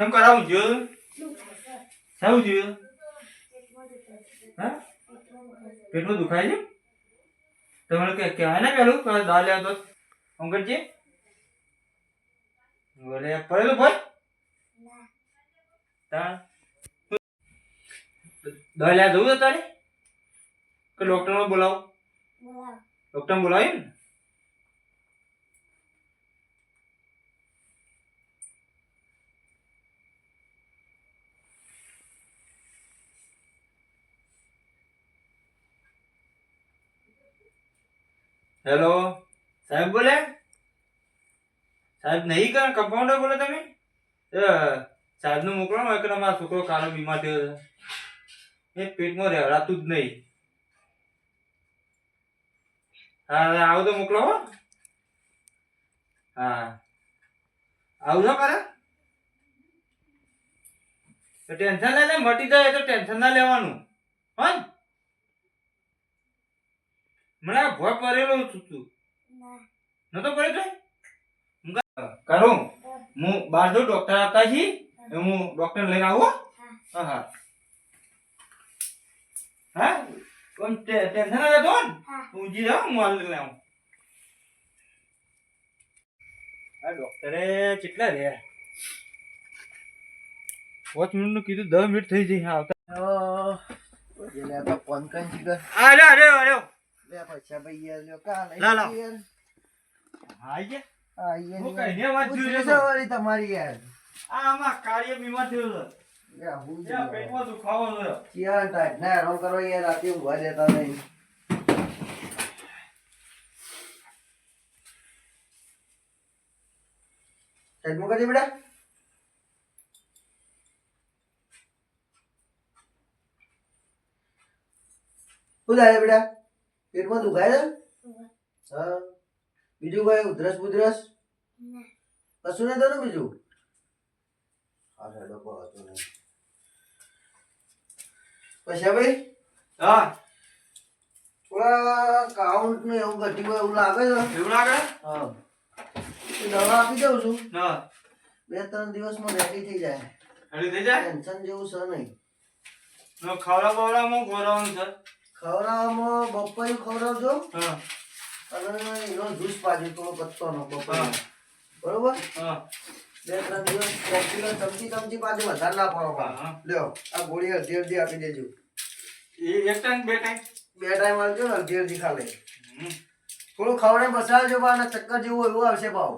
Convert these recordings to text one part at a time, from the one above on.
કેમ કરાવું જોયું સારું જોયું હા પેટમાં દુખાય છે તમારે કે કહેવાય ને પેલું કે દાળ લેવા તો અંકલજી બોલે પડેલું ભાઈ તાણ દવા લેવા જવું તારે કે ડોક્ટરને બોલાવો ડોક્ટર બોલાવી ને હેલો સાહેબ બોલે? સાહેબ નહીં કર કમ્પાઉન્ડર બોલે તમે? સાહેબનું મોકલો ને કે મારો છોકરો કાલે બીમાર થયો છે. એ પેટમાં રહેવડાતું જ નહીં. હા આવો તો મોકલો હો. હા આવજો કરે તો ટેન્શન ના લે, મટી જાય તો ટેન્શન ના લેવાનું. હા? મને ભોય પડેલો છું તું. નતો પડે તો હું કરું? હું બાર જો ડોક્ટર આવતા છી હું. ડોક્ટર લઈને આવું હો? હા. હા કોણ ટેન્શન ના લેતો હો. ને તું ઊંઘી જાઓ હું હાલ લઈને આવું. આ ડોક્ટરે કેટલા રે પાંચ મિનિટનું કીધું દસ મિનિટ થઈ જઈ આવતા. ફોન કરી જીગર અરે અરે અરે લે પૈસા ભાઈ યાર લ્યો કા લઈ લા, લા. યાર હા કહીને વાત જોઈ રહ્યો તમારી યાર. આ આમાં કાર્ય બીમાર થયો છે. યા હું જ પેટમાં દુખાવો થયો. ચિયાર ટાઈટ ના હેરાન કરો યાર રાતે ઊંઘવા દેતા નહીં ટાઈટ મૂકી બેટા? શું થાય બેટા. પેટમાં દુખાય છે? હા. બીજું કઈ? ઉધરસ બુધરસ? કશું નહીં થતું બીજું? હા હેડો કહો નહીં પછી ભાઈ? હા. થોડા કાઉન્ટ ને એવું ઘટી એવું લાગે છે? એવું લાગે? હા. દવા આપી દઉં છું. હા. બે ત્રણ દિવસમાં રેડી થઈ જાય. હળી થઈ જાય? ટેન્શન જેવું છે નહીં. નો ખવડા બવડામાં ખવડાવવાનું છે. ખવડાવવામાં બપોરું ખવડાવજો. હા. અને એનો જ્યુસ પાજો થોડો પત્તોનો બપોર. હા. બરોબર? હા. બે ત્રણ દિવસ કોફીનો ચમચી ચમચી પાછું વધારે ના પાડો. લ્યો આ ગોળી અડધી અડધી આપી દેજો. એક ટાઈમ બે ટાઈમ બે ટાઈમ આવજો ને અડધી અડધી ખાલી. થોડું ખવડે બસાવજો બા અને ચક્કર જેવું એવું આવશે ભાવ.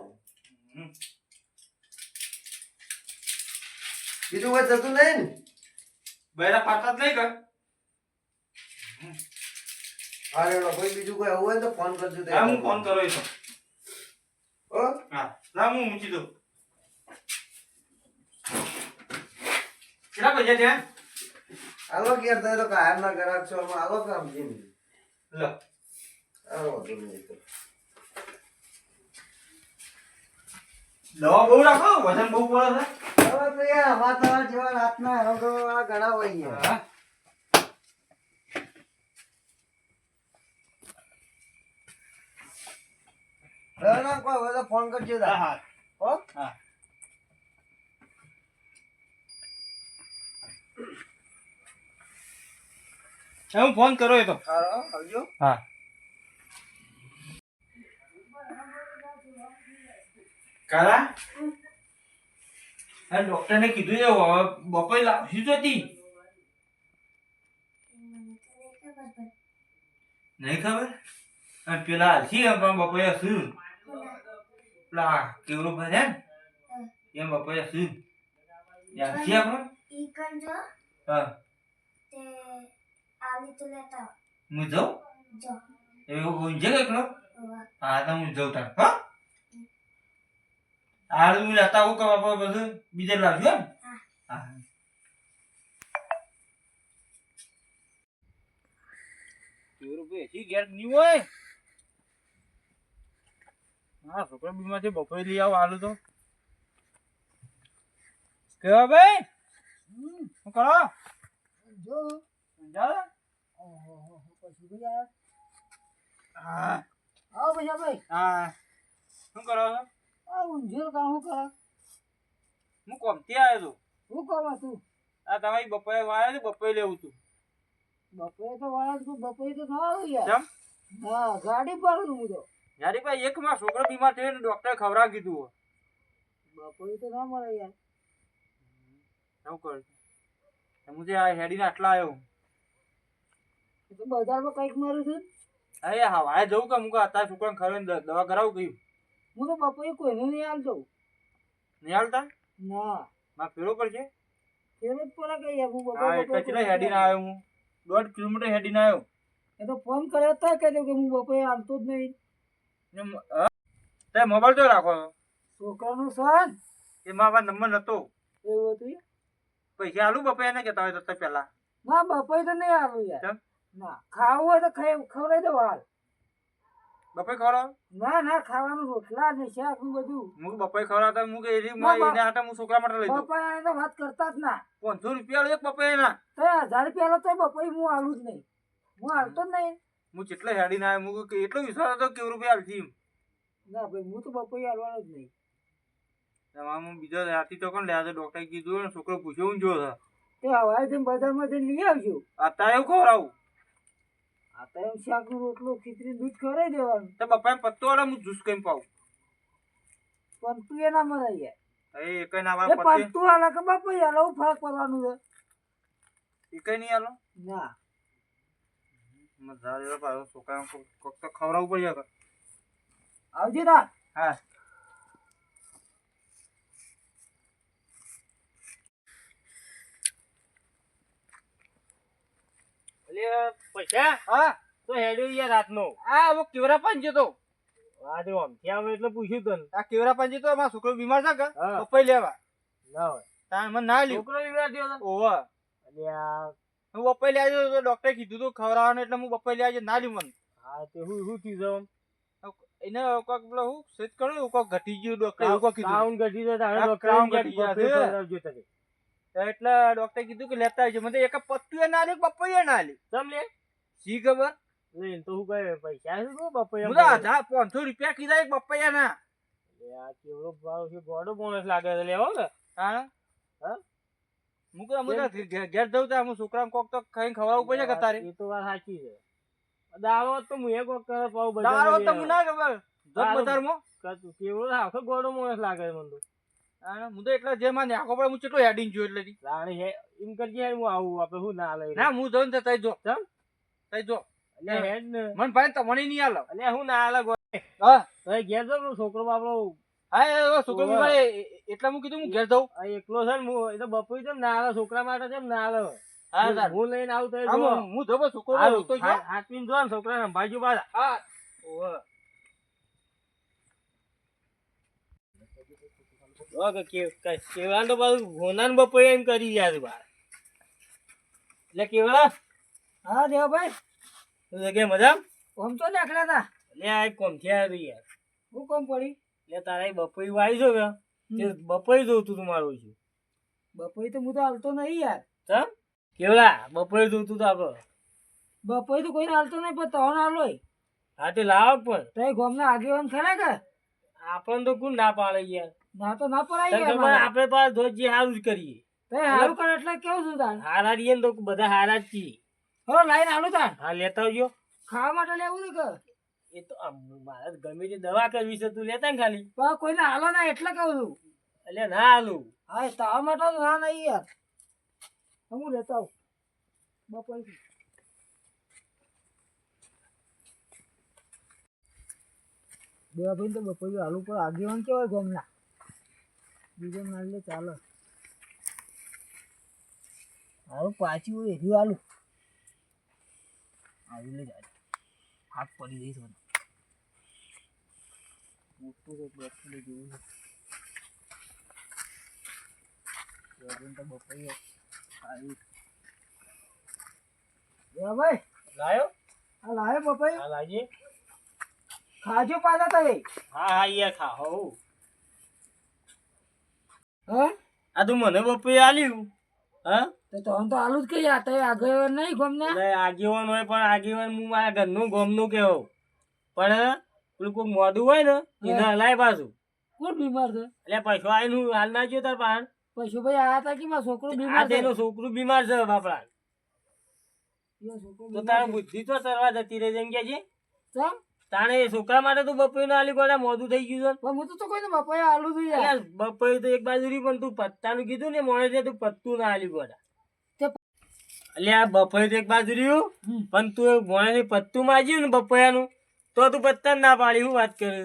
બીજું કોઈ થતું નહીં ને? બૈરા પાતા જ નહીં કર હા એનો કોઈ બીજું કોઈ આવું હોય તો ફોન કરજો તે. હા હું ફોન કરો તો. હો? હા. ના હું મૂકી દઉં. કેટલા પૈસા છે આલો કે થાય તો કાયમ ના ગ્રાહક છો આમાં આલો કામ છે લો. આવો વાંધો નહીં તો. દવા બહુ રાખો વજન બહુ પડે હવે તો યાર અમારા જેવા રાતના કરવાવાળા ઘણા હોય હા. ના કોઈ હોય તો ફોન કરજો હા. હા. હો? હા. હું ફોન કરો એ તો. આવજો. હા. કાલા? ડોક્ટરને કીધું છે બપોરે લાવશું તો? હતી નહીં ખબર? પેલા હાલશી પણ બપોરે શું? પેલા કેવડો ભરે ને એમ બપોરે શું યાદશી આપણો ઈકંજો હા. તે આવી તો લેતા હું જાઉં? જો. એવું ઊંઝે એકલો. હા તો હું જાઉં તાર. હા? હું લેતા આવું કે બાપા બધું બીજે લાવજો ને હા. હા. કેવડો ભાઈ હજી ઘેર નહીં હોય? હા છોકરા બીમાર છે બપોરે લઈ આવો હાલ તો. કેવા ભાઈ? શું કરો? જો. સમજાવે? ભાઈ હા આવો પૈસા ભાઈ હા. શું કરો છો? આ ઊંઝેલ કામ શું કરો? હું કોમતી આવ્યો છું? કોમ હતું આ તમારી બપોરે વાળે ને બપોરે લેવું હતું બપોરે તો વાળે બપોરે તો ના આવ્યું યાર. હા ગાડી પર હું તો યારી ભાઈ એક માં છોકરો બીમાર થયો ને ડોક્ટર ખવરા કીધું. બપોરે તો ના મળે યાર. એવું કર હું જે આ હેડીને આટલા આવ્યો તો બજારમાં કંઈક મારું છું અરે હવાએ જવું કે? મુકા અત્યારે છોકરાને ખવડાવીને દવા કરાવું કયું હું તો બપોરે કોઈને નહીં હાલતો નહીં હાલતા ના. માં ફેરો પડશે? ફેર જ પડે કે હું બપોરે હેડીને આવ્યો હું. દોઢ કિલોમીટર હેડીને આવ્યો. એ તો ફોન કર્યો તો કે કે હું બપોરે આવતો જ નહીં. હા? તે મોબાઈલ તો રાખો. છોકરાનું સન? એમાં મારા નંબર નતો. એવું હતું પૈસા આલુ બપોરે ને કેતા હોય તો પેલા. ના બપોરે તો નહીં આલુ યાર. ના ખાવું હોય તો ખાઈ ખવડાવી દો હાલ. બપોરે ખવડાવ? ના ના ખાવાનું રોટલા ને શાકનું બધું. હું બપોરે ખવડાવતા હું કે એરી માં એને હાટે હું છોકરા માટે લઈ દઉં બપોરે તો વાત કરતા જ ના. પાંચસો રૂપિયા આલો એક બપોરે ના તો હજાર રૂપિયા લો તો બપોરે હું આલું જ નહીં. હું હાલતો જ નહીં. હું જેટલા હેડીને આવ્યો? હું કે એટલો વિશ્વાસ હતો કેવું રૂપિયા આલતી ના ભાઈ હું તો બપોરે હાલવાનો જ નહીં. હું બીજો રાતી તો કોણ લે? ડોક્ટરે કીધું ને છોકરો પૂછ્યો જો છે તે. હવારે જઈને બજારમાંથી લઈ આવજો. અત્યારે એવું ખવડાવું અત્યારે એમ શાકનો રોટલો ખીચડી દૂધ ખવડાવી દેવાનું. તો બપોરે પત્તો વાળા હું જ્યુસ કઈ પાઉં. પણ તું એના મળે યાર. એ કઈ ના એ પત્તો? હાલે કે બપોઈ હાલે હું ફરક પડવાનું છે. એ કઈ નહીં આલો ના. મજા આવે પાછો છોકરા કોક તો ખવડાવવું પડે કે. આવજે તા હા. પૈસા? હા. તો હેડ્યો યાર રાતનો. આ હું કેવરા પાંચ જતો? આજે આમથી આવે એટલે પૂછ્યું તને. આ કેવરા પાંચ જતો? મારો છોકરો બીમાર છે કે? હા. લેવા. ના હોય. તાર મને ના લ્યું છોકરો બીમાર થયો હતો ઓવા. આ હું બપોરે લઈ આવ્યો તો ડોક્ટરે કીધું તું ખવડાવવાનું એટલે હું બપોરે લઈ આવ્યો ના લ્યું મને. હા તે હું શું થયું એને કોક પેલો હું સેટ કર્યું કોક ઘટી ગયું ડોક્ટર એવું કોક કીધું કાઉન ઘટી જતા હવે ડોક્ટર ઘટી ગયા. એટલે ડોક્ટરે કીધું કે લેતા આવજો. મને એક પત્તું ના લ્યું બપોરે ના લ્યું ચમ લે? શી ખબર? નહીં તો હું કહે પૈસા શું બપોરે હું કરે. પાંચસો રૂપિયા કીધા એક બપોરે ના કેવડો ભાવ છે ગોડો બોનસ લાગે છે લેવો ને. હા? હા? હું કહું અમે ઘેર જવું તો હું છોકરાને કોક તો ખાઈને ખવડાવવું પડે કે તારે? એ તો વાત સાચી છે. દાળો તો હું એક કોક કરે પાવ તારો બજારમાં તો લઈ ના ખબર તારું- બજારમાં. કેવડો આખો ગોડો માણસ લાગે મને તો. હા, હું તો એટલે જે માં આખો પડે હું કેટલો હેડિંગ જોયું એટલે રાણી હે એમ કરજે હું આવું આપણે હું ના લઈ ના હું જોઉં તો તઈ જો. જમ તઈ જો. એટલે હેડ ને. મને ભાઈ તમને નહીં આલો. એટલે હું ના આલો હા. તો ઘેર જો છોકરો બાપડો હા છોકરો એટલે હું કીધું હું ઘેર જઉં. એકલો છે ને હું એ તો બપોરે છે ને ના આવે છોકરા માટે છે ને ના હા હું- લઈને આવું તો હા, જો છોકરો હાથવીને જો ને છોકરા સંભાળજો હા. કેવડા તો પાછું બપોરે એમ કરી રહ્યા છે બાર. એટલે કેવડા હા દેવભાઈ. તું તો કે મજા આમ તો નીકળ્યા તા. એટલે આ કોમથી આવ્યો યાર. હું કોમ પડી? એટલે તારા એ બપોરે વાઈ જો બપોઈ તે જોતું તું મારું છું. બપોઈ તો હું તો હાલતો નહીં યાર. ચમ? કેવડા બપોઈ જોતું તું આપડે. બપોઈ તો કોઈને હાલતો નહીં પણ તવન હાલો હા તે લાવ પણ. તો ગામના આગેવાન ખરા કે? આપણને તો કોણ ના પાડે યાર? ના તો ના પડાય આપણે પાસે ધોધ હારું જ કરીએ. હારું કરે એટલે કેવું છું તાર? હારા રહીએ ને તો બધા હારા જ છીએ. હવે લાઈન હાલો તાર. હા લેતા આવજો. ખાવા માટે લેવું છે કે? એ તો આમ મારે ગમે તે દવા કરવી છે તું લેતા ને ખાલી. પણ કોઈને હાલો ના એટલે કહું છું. એટલે ના હાલું. હા તા તાવા માટે ના નહીં યાર. હું લેતા આવું. બપોરે બે ભાઈ તો બપોરે હાલું પર આગેવાન કેવાય ગમના? બીજો ના લે ચાલો. હારું પાછી હોય એરી હાલું. આવી લે જાય હાથ પડી જઈશ મને. મોટું કંઈક બેઠું જેવું છે. લગન તો બપોરે આવી. યા ભાઈ લાયો? આ લાયો બપાઈ હા લાજે ખાજો પાછા તમે. હા હા યાર ખા હો. હા? આ તું મને બપાઈ આલ્યું. હા? તો તો હાલું જ કઈ આ તો આગળ નહીં ગમના? આગેવાન હોય પણ આગેવાન હું મારા ઘરનું ગોમનું કેવો પણ પેલું કોઈ મોડું હોય ને એને હલાય પાછું. કોણ બીમાર છે? એટલે પૈસો આવીને હું હાલ ના ગયો તાર પાન ભાઈ આયા તા કે છોકરો બીમાર છે? એનો છોકરું બીમાર છે બાપડા. તો તારે બુદ્ધિ તો સરવા જતી રહી જેમ કે છે. ચમ? તાણે છોકરા માટે તું બપોરનો આલી ગોળા મોઢું થઈ ગયું છે. હું તો કોઈ બાપાએ આલું છું છે યાર અલ્યા તો એક બાજુ રહી પણ તું પત્તાનું કીધું ને મોડે તે તું પત્તું ના આલી ગોળા એટલે આ બપોઈ તો એક બાજુ રહ્યું પણ તું મોડે પત્તું માજ્યું ને બપોયાનું તો તું પત્તા ના પાડી હું વાત કરે?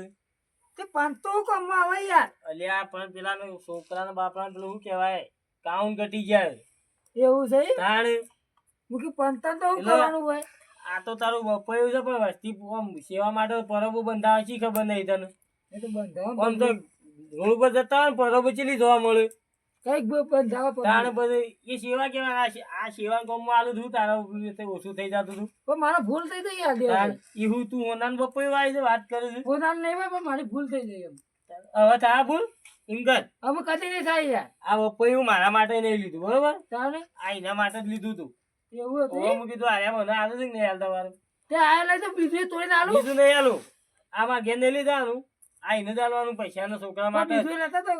તે પાંચસો કમવા આવે યાર. અલ્યા પણ પેલા છોકરાના બાપરા પેલું શું કહેવાય? કાઉન ઘટી જાય એવું છે તાણે? મુકે પંતન તો શું કરવાનું હોય? આ તો તારું બપાયું છે પણ વસ્તી આમ સેવા માટે પરબો બંધાવે છે ખબર નહીં તને. એ તો બંધાવા આમ તો રોડ પર જતા હોય ને પરબો ચીલી જોવા મળે. કંઈક બંધાવા તાણે પડે બધું એ સેવા કેવા આ સેવા કોમમાં આલું છું તારા ઓછું થઈ જતું હતું. પણ મારા ભૂલ થઈ ગઈ યાર ઈ હું તું ઓનાન બપોયું આવી છે વાત કરે છે. ઓનાન નહીં હોય પણ મારી ભૂલ થઈ ગઈ એમ. હવે થા ભૂલ? કર. અમે કદી નહીં થાય યાર. આ બપોયું મારા માટે નહીં લીધું બરોબર? તારે આ એના માટે જ લીધું તું. એવું હતું હવે હું કીધું આયા મને આલું છે નહીં હાલતા વારું તે આયા લઈ તો બીજું તોડીને આલું? બીજું નહીં આલું. આમાં ઘેર નહીં લીધાનું. આ એને જ આલવાનું પૈસાના છોકરા માટે. બીજું લેતા તો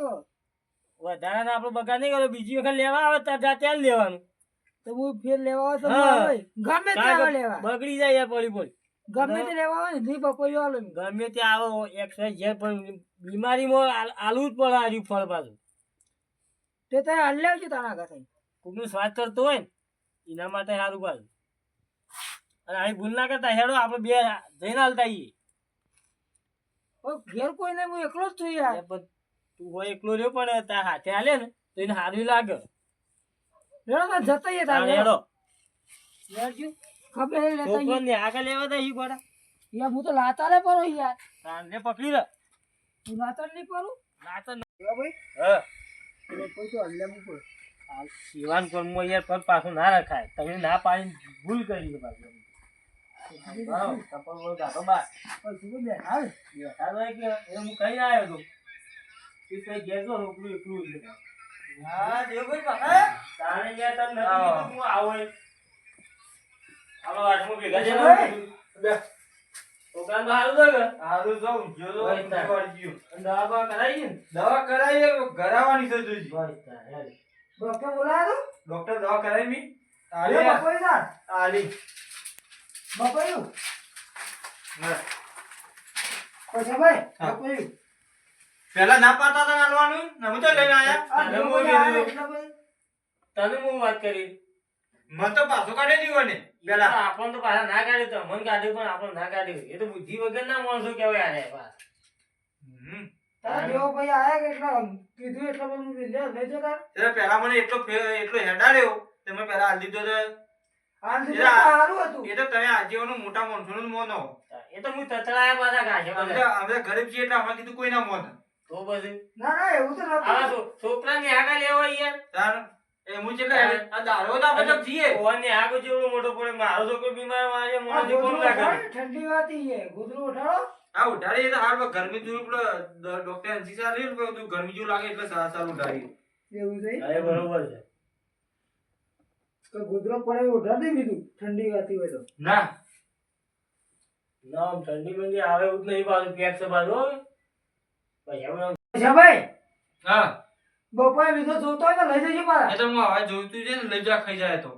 વધારાનો આપણો બગાડ નહીં કરો બીજી વખત લેવા આવે ત્યાં જાતે લેવાનું. તો હું ફેર લેવા આવે તો. ગમે તે કે લેવા. બગડી જાય યાર પડી પડી. ગમે તે લેવા આવે ને પપૈયો આલો ગમે ત્યાં આવો એક્સરસાઇઝ જે પણ બીમારીમાં આલ- જ પડે આર્યું ફળ પાછું. તે તારે હાલ લેવજો તારા કાંઈ કોકનું સ્વાદ કરતો હોય ને એના માટે સારું પાછું. અને અહીં ભૂલ ના કરતા હેડો આપણે બે જઈને હાલતા આવીએ ઘેર કોઈ નહીં હું એકલો જ છું યાર. તું હોય એકલો રહ્યો પણ તાર હાથે હાલે ને તો એને હારવી લાગે. રેડો તો જતા આઈએ તારે રેડો હેડો ખબર હે લેતા આઈએ. છોકરાને આગળ લેવા દે ઈ ગોડા. યાર હું તો લાતારે પડો યાર. તારને પકડી લે. તું લાતાર નહીં પડું ના તો ભાઈ. હા. એટલે કોઈ તો હલ્લે મૂકો. આ શિવાન કર્મમાં યાર પર પાછું ના રખાય. તમે ના પાડીને ભૂલ કરી પાછું. ચપ્પલ બોલ કાઢો બહાર. પણ શું બેઠા? બેઠા કે એ હું કઈ આવ્યો તો? તું કઈ ઘેર જો રોકડું એકલું છે હા દેવભાઈ પાછા તાણે યાર તને નથી હું આવો. હાલો આઠમું ભેગા છે. બે. છોકરાને તો હારું છે હારું જાઉં જો તો ગયો. દવા બવા કરાવી દવા કરાવી ઘરાવાની છે ડોક્ટર બોલાયો તો? ડોક્ટર દવા કરાવી મી આલી બપોરે તાર. આલી બપોરનું. હા. પછી ભાઈ, હા. પેલા ના પાડતા હતા નાલવાનું ને હું તો લઈને આયા. તને હું વાત કરી? મને તો પાછો કાઢી દીધો ને પેલા આપણને તો પાછા ના કાઢ્યું તો મન કાઢ્યું પણ આપણને ના કાઢ્યું. એ તો બુદ્ધિ વગર ના માણસો કેવાય અરે પાછા. હમ. ભાઈ આયા કે એટલે કીધું એટલે પછી હું લઈ જતો એટલે પેલા મને એટલો એટલો હેડાડ્યો મેં પેલા હાલ દીધો તો. સારું હતું. એ તો તમે આજીવનો મોટા માણસો નો મોનો એ તો હું તતડાયા પાછા ગાશે અમે અમે ગરીબ છીએ એટલે અમારે કીધું કોઈ ના મોને તો પછી ના ના એવું તો આવા નતું. છો- છોકરાને આગળ લેવા યાર તાર એ હું એટલે આ દારૂ તો આપણે જીએ ઓને આગળ જેવડો મોટો પડે મારો છોકરો બીમાર મારે આ મોણાથી કોણ ગોદડું ના કરે ઉઠાડો, ઠંડી વાતી છે. ગોદડું ઉઠાડો. આ ઉઠાડી તો હાલ ગરમી જેવું પેલો ડોક્ટર ગરમી લાગે એટલે સારા સારું ઉઠાડી એવું છે. એ બરોબર છે તો ગોદડું પડે ઉઠાડી દીધું. ઠંડી વાતી હોય તો. ના ના ઠંડી મંડી આવે એવું જ નહીં પાછું પેટ છે પાછું હો. પછી હવે આમ અચ્છા ભાઈ, હા. બપોરે બીજો જોતો હોય તો લઈ જજો પાછા. એ તો હું હવે જોઈતું છે ને લઈ જા ખાઈ જાય તો.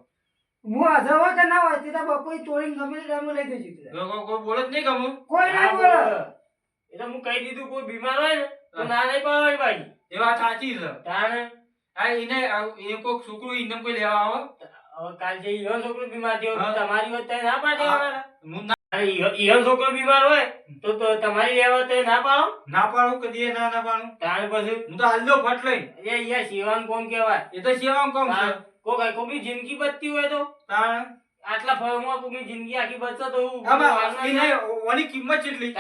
હું હાજર હોય કે ના હોય તે બપોરે તોડીને ગમે તે ટાઈમે લઈ જજો કોઈ- કોઈ કોઈ બોલે જ નહીં ગમું કોઈ ના બોલે. બોલે. એ તો હું કહી દીધું કોઈ બીમાર હોય ને તો ના નહીં પાડવાની ભાઈ. એ વાત સાચી છે. તાણે. આ એને એ છોકરું એને કોઈ લેવા આવે? હવે કાલ જે છોકરો બીમાર થયો તમારી વાત ત્યાં ના પાડે હા. ઈવન છોકરો બીમાર હોય તો તો તમારી લેવા તો ના પાડો. ના પાડો કદી ના ના પાડો. તાણ પછી હું તો હાલ દો ફટ લઈ એ કોમ કહેવાય. એ તો સેવા કોમ છે. કોઈ કોઈની જિંદગી બચતી હોય તો? તાણ આટલા ફળમાં કોઈની જિંદગી આખી બચતો તો ઓની કિંમત કેટલી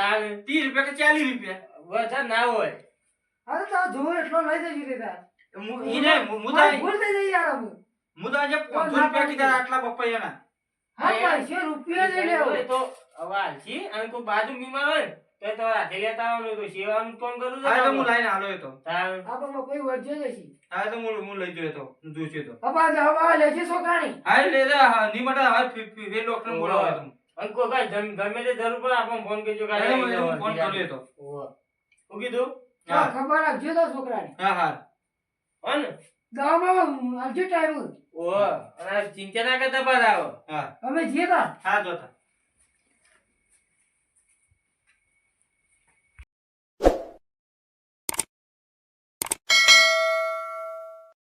ત્રીસ રૂપિયા કે ચાલીસ રૂપિયા. વધારે ના હોય. અરે તો એટલો લઈ જજો મુદ્દા હું- તો ભૂલ થઈ જાય યાર હું તો આજે પાંચસો રૂપિયા કીધા આટલા પપૈયાના. હા. પૈસે રૂપિયા લઈ લેવો. તો હવે હાલશી અને કોઈ બાજુ બીમાર હોય ને તો તો હાથે લેતા આવવાનું તો સેવાનું કામ કરું હા તો હું લાઈને આલો તો. હા પણ કોઈ વળજો જ હા તો હું હું લઈ જોયો તો હું જોઈશે તો. હવે આજે હવે લેજે છોકરાની. હા લે હા, ની માટે હવે ફી- ફી- ફી ડોક્ટર બોલાવો તમે અને કોઈ ગમે તે જરૂર ફોન કરજો ફોન. કર્યો તો હોવે. કીધું? હા ખબર રાખજો તો છોકરાને હા હા. હો ને? ગામમાં આવજો ટાઈમ. ઓ અને ચિંતા ના કરતા પાછા આવો. હા. અમે જઈએ તા. હા જોતા.